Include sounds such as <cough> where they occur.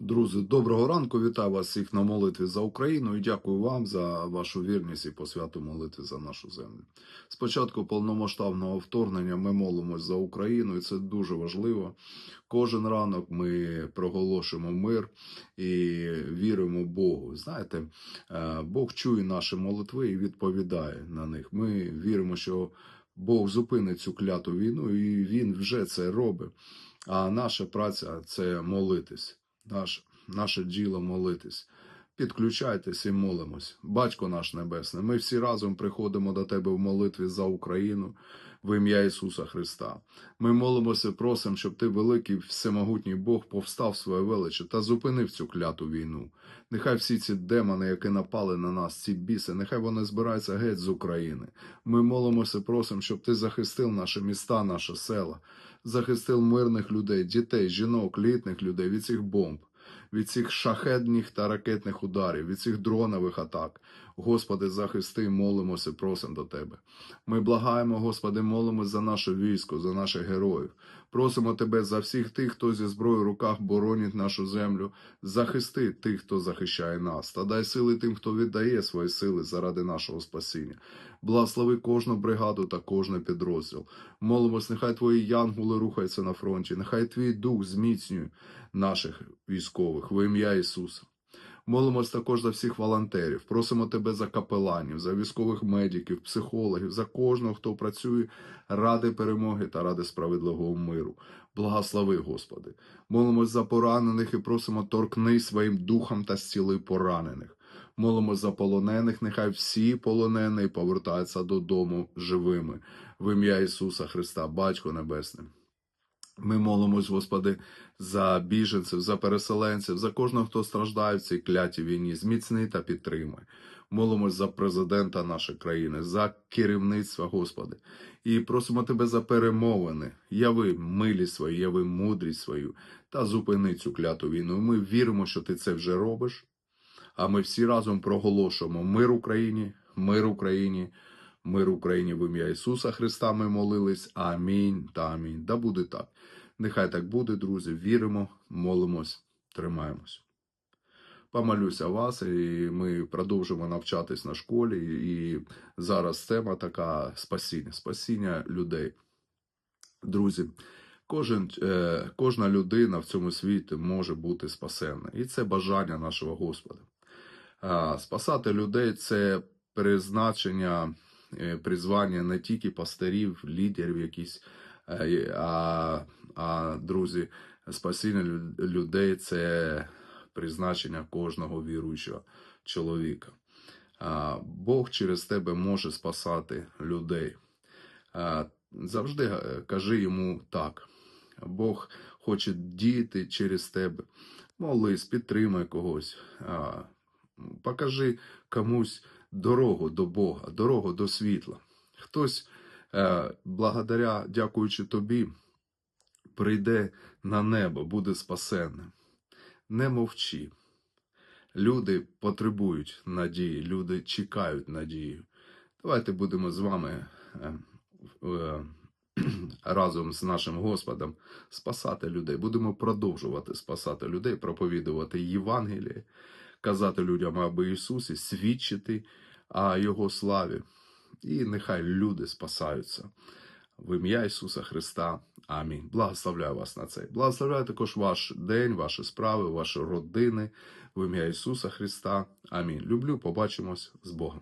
Друзі, доброго ранку. Вітаю вас всіх на молитві за Україну і дякую вам за вашу вірність і посвяту молитви за нашу землю. Спочатку повномасштабного вторгнення ми молимось за Україну, і це дуже важливо. Кожен ранок ми проголошуємо мир і віримо Богу. Знаєте, е, Бог чує наші молитви і відповідає на них. Ми віримо, що Бог зупинить цю кляту війну, і Він вже це робить. А наша праця це молитись. Наш, наше діло молитись. Підключайтесь і молимось. Батько наш Небесний, ми всі разом приходимо до Тебе в молитві за Україну в ім'я Ісуса Христа. Ми молимося, просимо, щоб Ти, великий всемогутній Бог, повстав своє величе та зупинив цю кляту війну. Нехай всі ці демони, які напали на нас, ці біси, нехай вони збираються геть з України. Ми молимося, просимо, щоб Ти захистив наші міста, наші села, захистив мирних людей, дітей, жінок, літних людей від цих бомб від цих шахедних та ракетних ударів, від цих дронових атак. Господи, захисти, молимося, просимо до Тебе. Ми благаємо, Господи, молимось за наше військо, за наших героїв. Просимо Тебе за всіх тих, хто зі зброєю в руках боронить нашу землю. Захисти тих, хто захищає нас, та дай сили тим, хто віддає свої сили заради нашого спасіння. Благослови кожну бригаду та кожний підрозділ. Молимось, нехай Твої янголи рухаються на фронті, нехай Твій дух зміцнює наших військових в ім'я Ісуса. Молимось також за всіх волонтерів. Просимо тебе за капеланів, за військових медиків, психологів, за кожного, хто працює ради перемоги та ради справедливого миру. Благослови, Господи. Молимось за поранених і просимо торкни своїм духом та зціли поранених. Молимось за полонених, нехай всі полонені повертаються додому живими. В ім'я Ісуса Христа, Батько Небесний. Ми молимось, Господи, за біженців, за переселенців, за кожного, хто страждає в цій клятій війні. Зміцни та підтримай. Молимось за президента нашої країни, за керівництво, Господи. І просимо Тебе за перемовини. Яви милість свою, яви мудрість свою та зупини цю кляту війну. Ми віримо, що ти це вже робиш. А ми всі разом проголошуємо мир Україні, мир Україні. Мир Україні в ім'я Ісуса Христа ми молились. Амінь та амінь. Да буде так. Нехай так буде, друзі. Віримо, молимось, тримаємось. Помолюся вас, і ми продовжимо навчатись на школі. І зараз тема така спасіння, спасіння людей. Друзі, кожен, е, кожна людина в цьому світі може бути спасенна. І це бажання нашого Господа. Спасати людей це призначення призвання не тільки пастирів, лідерів якісь, е, а, а друзі, спасіння людей це призначення кожного віруючого чоловіка. Бог через тебе може спасати людей. Завжди е, кажи йому так. Бог хоче діяти через тебе. Молись, підтримай когось. Покажи комусь дорогу до Бога, дорогу до світла. Хтось, е, благодаря, дякуючи тобі, прийде на небо, буде спасенним. Не мовчи. Люди потребують надії, люди чекають надії. Давайте будемо з вами е, е, <clears throat> разом з нашим Господом спасати людей. Будемо продовжувати спасати людей, проповідувати Євангеліє, казати людям об Ісусі, свідчити о Його славі. І нехай люди спасаються. В ім'я Ісуса Христа. Амінь. Благословляю вас на цей. Благословляю також ваш день, ваші справи, ваші родини. В ім'я Ісуса Христа. Амінь. Люблю, побачимось з Богом.